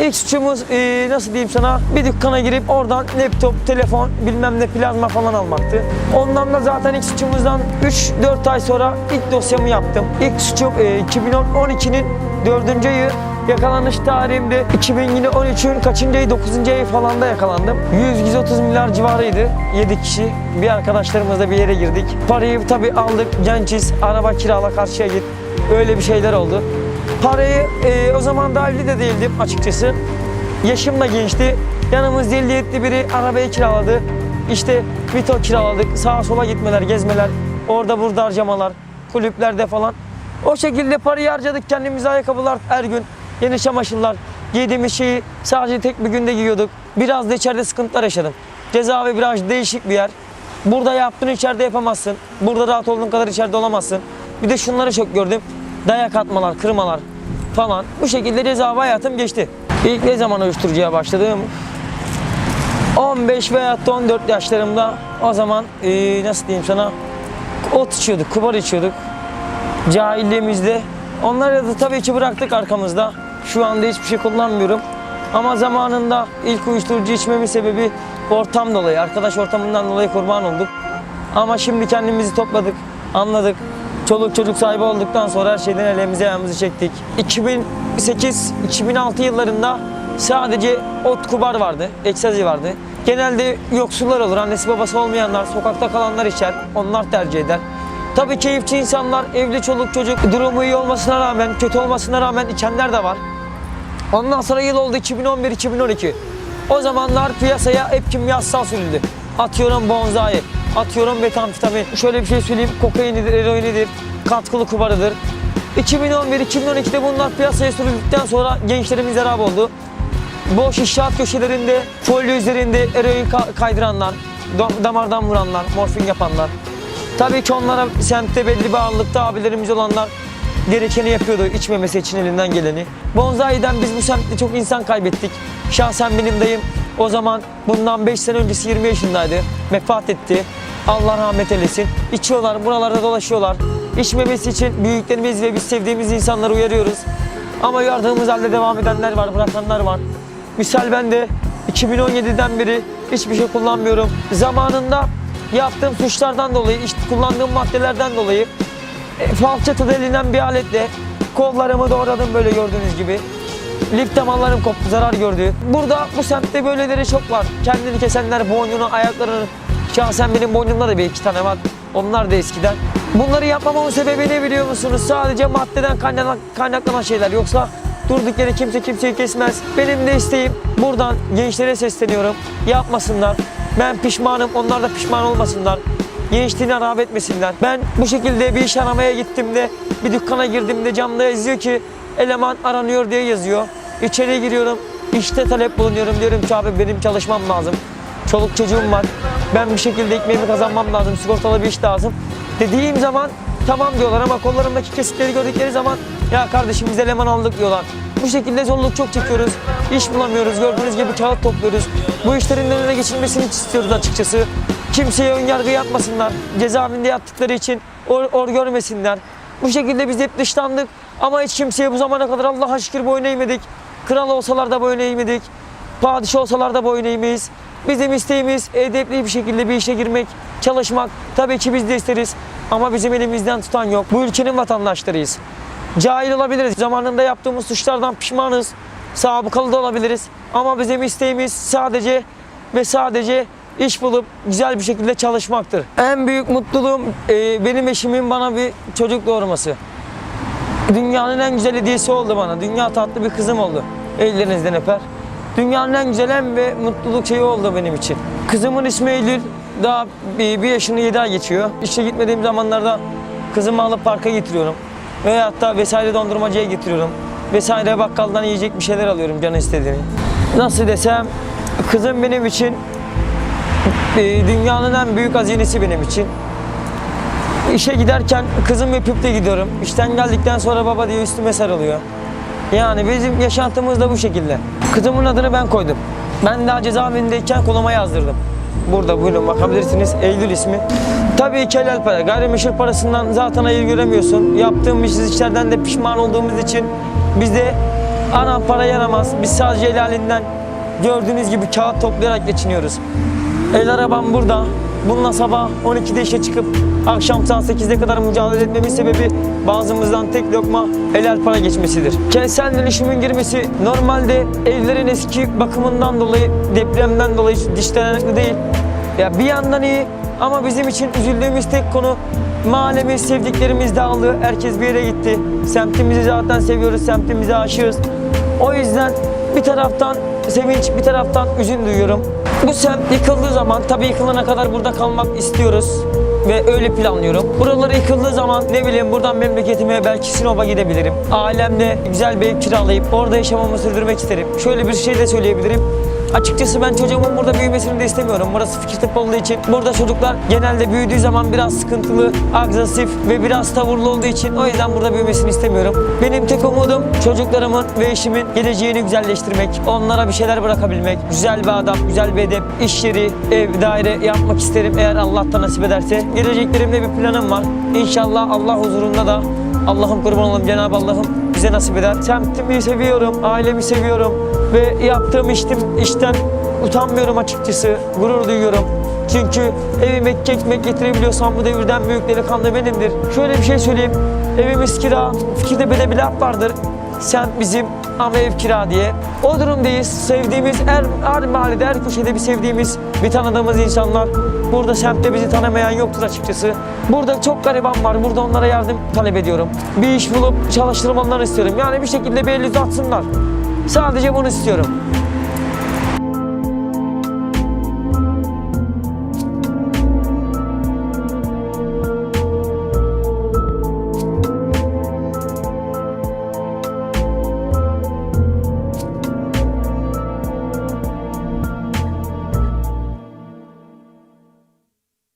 İlk suçumuz e, nasıl diyeyim sana bir dükkana girip oradan laptop, telefon, bilmem ne plazma falan almaktı. Ondan da zaten ilk suçumuzdan 3-4 ay sonra ilk dosyamı yaptım. İlk suçum e, 2012'nin 4. ayı Yakalanış tarihimde 2013'ün kaçıncı ayı 9. ayı falan da yakalandım. 100-130 milyar civarıydı. 7 kişi bir arkadaşlarımızla bir yere girdik. Parayı tabii aldık gençiz araba kirala karşıya git. Öyle bir şeyler oldu. Parayı e, o zaman da evli de değildim açıkçası. Yaşım da gençti. Yanımızda 50 biri arabayı kiraladı. İşte Vito kiraladık. Sağa sola gitmeler, gezmeler. Orada burada harcamalar. Kulüplerde falan. O şekilde parayı harcadık. Kendimize ayakkabılar her gün. Yeni çamaşırlar. Giydiğimiz şeyi sadece tek bir günde giyiyorduk. Biraz da içeride sıkıntılar yaşadım. Cezaevi biraz değişik bir yer. Burada yaptığını içeride yapamazsın. Burada rahat olduğun kadar içeride olamazsın. Bir de şunları çok gördüm. Dayak atmalar, kırmalar falan. Bu şekilde cezaevi hayatım geçti. İlk ne zaman uyuşturucuya başladım? 15 veya 14 yaşlarımda o zaman eee, nasıl diyeyim sana ot içiyorduk, kubar içiyorduk. Cahilliğimizde. Onları da tabii ki bıraktık arkamızda. Şu anda hiçbir şey kullanmıyorum. Ama zamanında ilk uyuşturucu içmemin sebebi ortam dolayı, arkadaş ortamından dolayı kurban olduk. Ama şimdi kendimizi topladık, anladık. Çoluk çocuk sahibi olduktan sonra her şeyden elimize ayağımızı çektik. 2008-2006 yıllarında sadece ot kubar vardı, eksazi vardı. Genelde yoksullar olur, annesi babası olmayanlar, sokakta kalanlar içer, onlar tercih eder. Tabii keyifçi insanlar, evli çoluk çocuk, durumu iyi olmasına rağmen, kötü olmasına rağmen içenler de var. Ondan sonra yıl oldu 2011-2012. O zamanlar piyasaya hep kimyasal sürüldü. Atıyorum bonzai, atıyorum metamfetamin. Şöyle bir şey söyleyeyim, kokainidir, eroinidir, katkılı kubarıdır. 2011-2012'de bunlar piyasaya sürüldükten sonra gençlerimiz harap oldu. Boş inşaat köşelerinde, folyo üzerinde eroin ka- kaydıranlar, dam- damardan vuranlar, morfin yapanlar. Tabii ki onlara semtte belli bir abilerimiz olanlar gerekeni yapıyordu içmemesi için elinden geleni. Bonzai'den biz bu semtte çok insan kaybettik. Şahsen benim dayım o zaman bundan 5 sene öncesi 20 yaşındaydı. Vefat etti. Allah rahmet eylesin. İçiyorlar, buralarda dolaşıyorlar. İçmemesi için büyüklerimiz ve biz sevdiğimiz insanları uyarıyoruz. Ama uyardığımız halde devam edenler var, bırakanlar var. Misal ben de 2017'den beri hiçbir şey kullanmıyorum. Zamanında yaptığım suçlardan dolayı, işte kullandığım maddelerden dolayı e, falçata denilen bir aletle kollarımı doğradım böyle gördüğünüz gibi. Lif damarlarım koptu, zarar gördü. Burada bu semtte böyleleri çok var. Kendini kesenler boynunu, ayaklarını. Şahsen benim boynumda da bir iki tane var. Onlar da eskiden. Bunları yapmamamın sebebi ne biliyor musunuz? Sadece maddeden kaynak, kaynaklanan şeyler. Yoksa durduk yere kimse kimseyi kesmez. Benim de isteğim buradan gençlere sesleniyorum. Yapmasınlar. Ben pişmanım, onlar da pişman olmasınlar. Gençliğini harap etmesinler. Ben bu şekilde bir iş aramaya gittiğimde, bir dükkana girdiğimde camda yazıyor ki eleman aranıyor diye yazıyor. İçeri giriyorum, işte talep bulunuyorum. Diyorum ki abi benim çalışmam lazım. Çoluk çocuğum var. Ben bir şekilde ekmeğimi kazanmam lazım. Sigortalı bir iş lazım. Dediğim zaman tamam diyorlar ama kollarımdaki kesitleri gördükleri zaman ya kardeşim biz eleman aldık diyorlar. Bu şekilde zorluk çok çekiyoruz. İş bulamıyoruz. Gördüğünüz gibi kağıt topluyoruz. Bu işlerin önüne geçilmesini istiyoruz açıkçası. Kimseye ön yargı yapmasınlar. Cezaevinde yattıkları için or, or görmesinler. Bu şekilde biz hep dışlandık. Ama hiç kimseye bu zamana kadar Allah'a şükür boyun eğmedik. Kral olsalar da boyun eğmedik. Padişah olsalar da boyun eğmeyiz. Bizim isteğimiz edepli bir şekilde bir işe girmek, çalışmak. Tabii ki biz de isteriz. Ama bizim elimizden tutan yok. Bu ülkenin vatandaşlarıyız. Cahil olabiliriz. Zamanında yaptığımız suçlardan pişmanız. Sabıkalı da olabiliriz. Ama bizim isteğimiz sadece ve sadece iş bulup güzel bir şekilde çalışmaktır. En büyük mutluluğum e, benim eşimin bana bir çocuk doğurması. Dünyanın en güzel hediyesi oldu bana. Dünya tatlı bir kızım oldu. Ellerinizden öper. Dünyanın en güzel en ve mutluluk şeyi oldu benim için. Kızımın ismi Eylül. Daha bir, bir yaşını yedi ay geçiyor. İşe gitmediğim zamanlarda kızımı alıp parka getiriyorum. Veyahut da vesaire dondurmacıya getiriyorum. Vesaire bakkaldan yiyecek bir şeyler alıyorum canı istediğini. Nasıl desem kızım benim için e, dünyanın en büyük hazinesi benim için. İşe giderken kızım öpüp de gidiyorum. İşten geldikten sonra baba diye üstüme sarılıyor. Yani bizim yaşantımız da bu şekilde. Kızımın adını ben koydum. Ben daha cezaevindeyken koluma yazdırdım. Burada buyurun bakabilirsiniz. Eylül ismi. Tabii ki helal para. Gayrimeşhur parasından zaten hayır göremiyorsun. Yaptığım işsiz işlerden de pişman olduğumuz için biz de Ana para yaramaz. Biz sadece helalinden gördüğünüz gibi kağıt toplayarak geçiniyoruz. El arabam burada. Bununla sabah 12'de işe çıkıp akşam saat 8'e kadar mücadele etmemin sebebi bazımızdan tek lokma helal para geçmesidir. Kentsel dönüşümün girmesi normalde evlerin eski bakımından dolayı, depremden dolayı diş değil. Ya bir yandan iyi ama bizim için üzüldüğümüz tek konu mahallemiz, sevdiklerimiz dağıldı. Herkes bir yere gitti. Semtimizi zaten seviyoruz, semtimize aşığız. O yüzden bir taraftan sevinç, bir taraftan üzün duyuyorum. Bu semt yıkıldığı zaman, tabii yıkılana kadar burada kalmak istiyoruz ve öyle planlıyorum. Buraları yıkıldığı zaman ne bileyim buradan memleketime belki Sinop'a gidebilirim. Ailemle güzel bir ev kiralayıp orada yaşamamı sürdürmek isterim. Şöyle bir şey de söyleyebilirim. Açıkçası ben çocuğumun burada büyümesini de istemiyorum. Burası fikir olduğu için. Burada çocuklar genelde büyüdüğü zaman biraz sıkıntılı, agresif ve biraz tavırlı olduğu için o yüzden burada büyümesini istemiyorum. Benim tek umudum çocuklarımın ve eşimin geleceğini güzelleştirmek, onlara bir şeyler bırakabilmek, güzel bir adam, güzel bir edep, iş yeri, ev, daire yapmak isterim eğer Allah da nasip ederse. Geleceklerimde bir planım var. İnşallah Allah huzurunda da Allah'ım kurban olalım Cenab-ı Allah'ım bize nasip eder. Semtimi seviyorum, ailemi seviyorum ve yaptığım iştim, işten utanmıyorum açıkçası. Gurur duyuyorum. Çünkü evime ekmek getirebiliyorsam bu devirden büyük delikanlı benimdir. Şöyle bir şey söyleyeyim. Evimiz kira. Fikirde böyle bir laf vardır. Semt bizim ama ev kira diye. O durumdayız. Sevdiğimiz her, her mahallede, her köşede bir sevdiğimiz, bir tanıdığımız insanlar. Burada semtte bizi tanımayan yoktur açıkçası. Burada çok gariban var. Burada onlara yardım talep ediyorum. Bir iş bulup çalıştırmalarını istiyorum. Yani bir şekilde bir el atsınlar. Sadece bunu istiyorum.